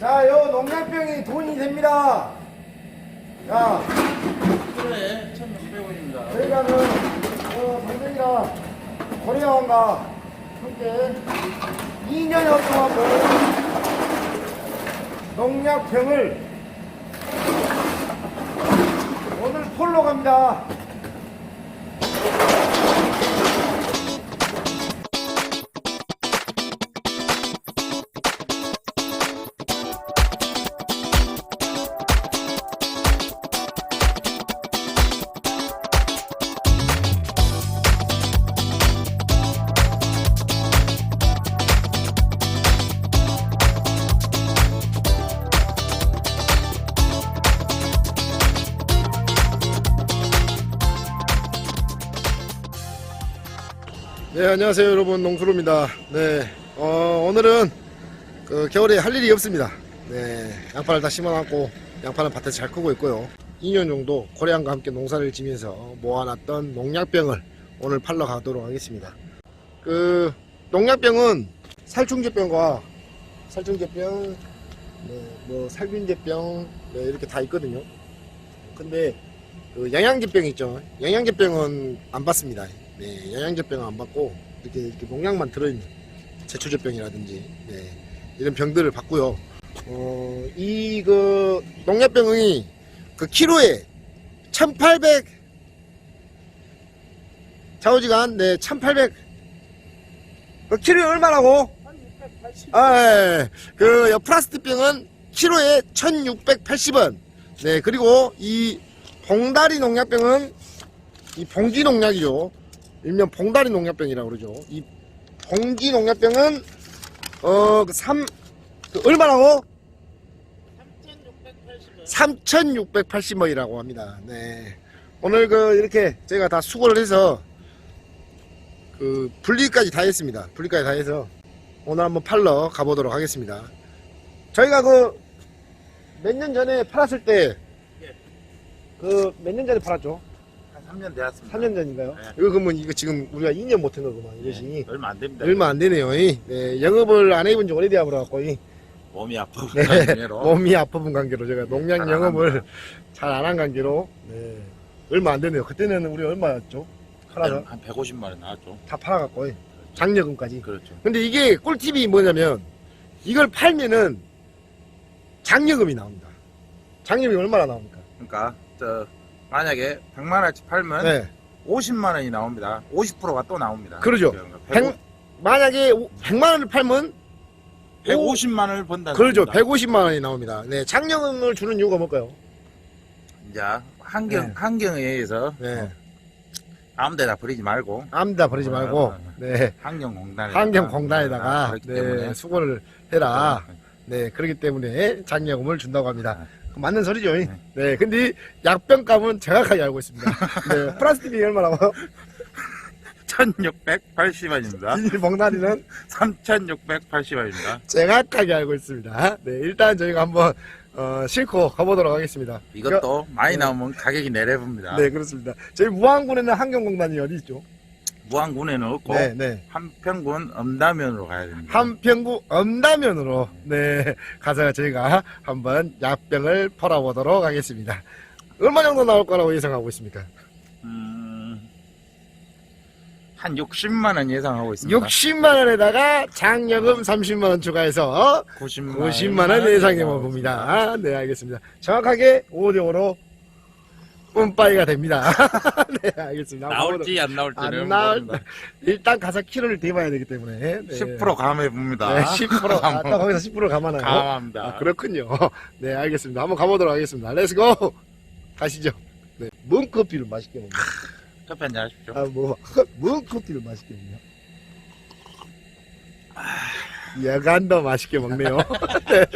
자, 요 농약병이 돈이 됩니다. 자, 그래 1,600원입니다. 저희가 그, 어, 동생이랑 고려원과 함께 2년여 동안 모은 농약병을 오늘 폴로 갑니다. 네, 안녕하세요, 여러분. 농수로입니다. 네, 어, 오늘은 그 겨울에 할 일이 없습니다. 네, 양파를 다 심어놨고, 양파는 밭에서 잘 크고 있고요. 2년 정도 고래양과 함께 농사를 지면서 모아놨던 농약병을 오늘 팔러 가도록 하겠습니다. 그, 농약병은 살충제병과 살충제병, 네, 뭐, 살균제병, 네, 이렇게 다 있거든요. 근데, 그 영양제병 있죠. 영양제병은 안 받습니다. 네, 영양제병은 안 받고 이렇게, 이렇게 농약만 들어있는 제초제병이라든지 네, 이런 병들을 받고요. 어, 이 그 농약병이 그 키로에 1,800 좌우지간 네, 1,800 그 키로에 얼마라고? 아, 예. 그 여- 플라스틱병은 키로에 1,680원. 네, 그리고 이 봉다리 농약병은 이 봉지 농약이죠. 일명 봉다리 농약병이라고 그러죠. 이 봉지 농약병은 어, 그 3, 그 얼마라고? 3,680원이라고 합니다. 네. 오늘 그 이렇게 제가 다 수거를 해서 그 분리까지 다 했습니다. 분리까지 다 해서 오늘 한번 팔러 가보도록 하겠습니다. 저희가 그 몇 년 전에 팔았을 때 그 몇 년 전에 팔았죠? 한 3년 되었습니다. 3년 전인가요? 네. 이거 그러면 이거 지금 우리가 2년 못한 거구만 이것이 네, 얼마 안 됩니다. 얼마 안 되네요. 이. 네, 영업을 안 해본 지 오래돼야 그래갖고 이. 몸이 아프고 네, 관계로 몸이 아픈 관계로 제가 농약 잘안 영업을. 잘 안 한 관계로 네, 얼마 안 되네요. 그때는 우리 얼마였죠? 팔아서 한 150만 원 나왔죠. 다 팔아갖고 이. 장려금까지. 그렇죠. 근데 이게 꿀팁이 뭐냐면 이걸 팔면은 장려금이 나옵니다. 장려금이 얼마나 나옵니까? 그러니까 저 만약에 100만 원치 팔면 네. 50만 원이 나옵니다. 50%가 또 나옵니다. 그러죠. 그러니까 백- 만약에 100만 원을 팔면 150만 원을 번다. 그러죠. 150만 원이 나옵니다. 네, 장려금을 주는 이유가 뭘까요? 이제 환경 네. 환경에 의해서 네. 아무데나 버리지 말고 암다 버리지 말고 어, 네. 환경공단에 환경공단에다가 네, 수고를 해라. 네, 그렇기 때문에 장려금을 준다고 합니다. 맞는 소리죠. 네. 네. 근데 약병값은 정확하게 알고 있습니다. 네, 플라스틱이 얼마라고? 1680원입니다. 비닐봉다리는 3680원입니다. 정확하게 알고 있습니다. 네, 일단 저희가 한번 어, 싣고 가보도록 하겠습니다. 이것도 많이 네. 나오면 가격이 내려봅니다. 네, 그렇습니다. 저희 무안군에는 환경공단이 어디 있죠? 무안군에는 없고 네, 네. 한평군 엄다면으로 가야 됩니다. 한평구 엄다면으로 네 가서 저희가 한번 약병을 팔아보도록 하겠습니다. 얼마 정도 나올 거라고 예상하고 있습니까? 음, 한 60만 원 예상하고 있습니다. 60만 원에다가 장려금 30만 원 추가해서 90만, 90만 원 예상해 봅니다. 네, 알겠습니다. 정확하게 5대 5로 뿜빠이가 됩니다. 네, 알겠습니다. 나올지 안 나올지는 안 나올 모릅니다. 일단 가서 키로를 대봐야 되기 때문에 네. 10% 감해 봅니다. 네, 10% 아, 딱 거기서 10% 감아나요. 감합니다. 아, 그렇군요. 네, 알겠습니다. 한번 가보도록 하겠습니다. 렛츠고! 가시죠. 네, 뭔 커피를 맛있게 먹냐? 커피 한잔 하십시오. 아, 뭐, 뭔 커피를 맛있게 먹냐? 여간도 맛있게 먹네요. 네,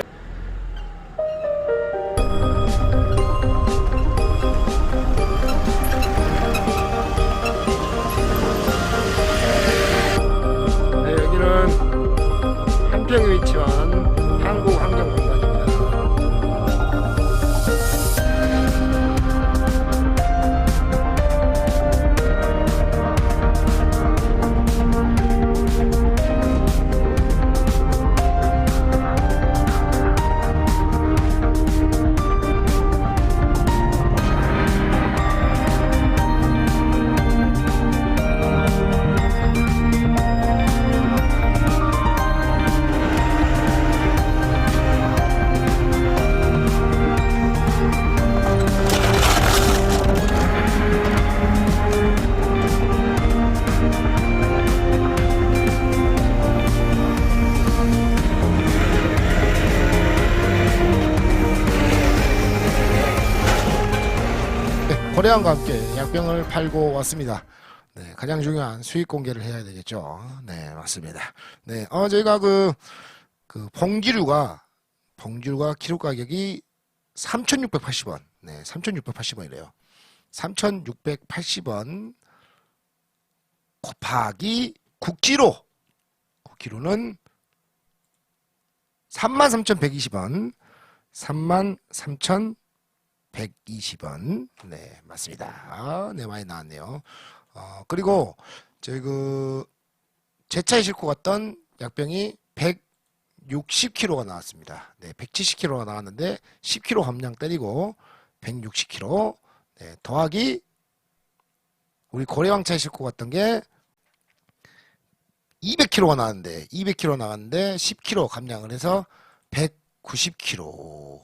고래양과 함께 약병을 팔고 왔습니다. 네, 가장 중요한 수익 공개를 해야 되겠죠. 네, 맞습니다. 네, 어, 저희가 그, 그, 봉지류가, 봉지류가 키로 가격이 3,680원. 네, 3,680원이래요. 3,680원 곱하기 9kg. 9kg는 33,120원. 33,120원. 네, 맞습니다. 아, 네, 많이 나왔네요. 어, 그리고 저희 그 제 차에 싣고 갔던 약병이 160kg가 나왔습니다. 네, 170kg가 나왔는데 10kg 함량 때리고 160kg 네, 더하기 우리 고래왕 차에 싣고 갔던 게 200kg가 나왔는데 200kg 나왔는데 10kg 감량을 해서 190kg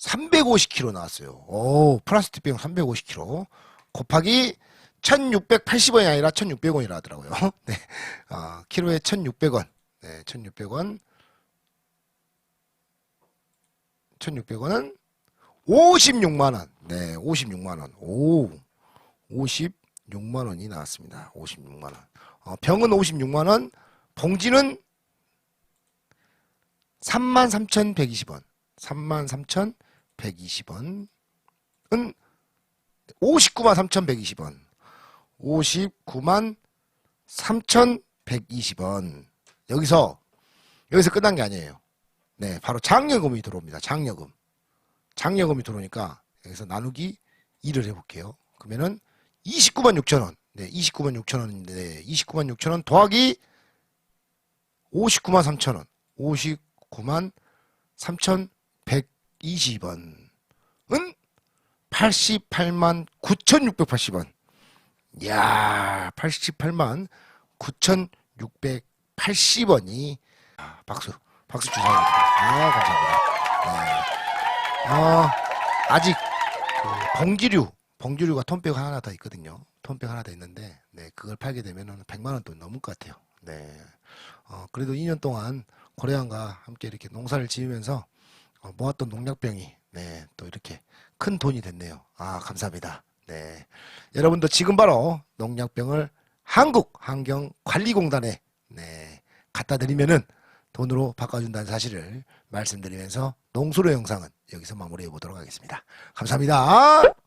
350kg 나왔어요. 오, 플라스틱병 350kg 곱하기 1680원이 아니라 1600원이라 하더라고요. 네. 아, 키로에 1600원. 네, 1600원. 1600원은 56만원. 네, 56만원. 오, 56만원이 나왔습니다. 56만원. 어, 병은 56만원, 봉지는 33,120원. 33,120원 은 59만 3,120원. 59만 3,120원. 여기서, 여기서 끝난 게 아니에요. 네, 바로 장려금이 들어옵니다. 장려금. 장려금이 들어오니까 여기서 나누기 2를 해볼게요. 그러면은 29만 6천 원. 네, 29만 6천 원인데 29만 6천 원 더하기 59만 3천 원. 59만 3,120원 은 88만 9,680원. 이야, 88만 9,680원이 박수, 박수 주세요. 아, 감사합니다. 네. 어, 아직 그 봉지류, 봉지류가 톤백 하나 더 있거든요. 톤백 하나 더 있는데, 네, 그걸 팔게 되면은 100만 원 돈 넘을 것 같아요. 네. 어, 그래도 2년 동안 고래양과 함께 이렇게 농사를 지으면서 어, 모았던 농약병이 네, 또 이렇게 큰 돈이 됐네요. 아, 감사합니다. 네. 여러분도 지금 바로 농약병을 한국 환경 관리 공단에 네, 갖다 드리면은 돈으로 바꿔준다는 사실을 말씀드리면서 농수로 영상은 여기서 마무리해 보도록 하겠습니다. 감사합니다.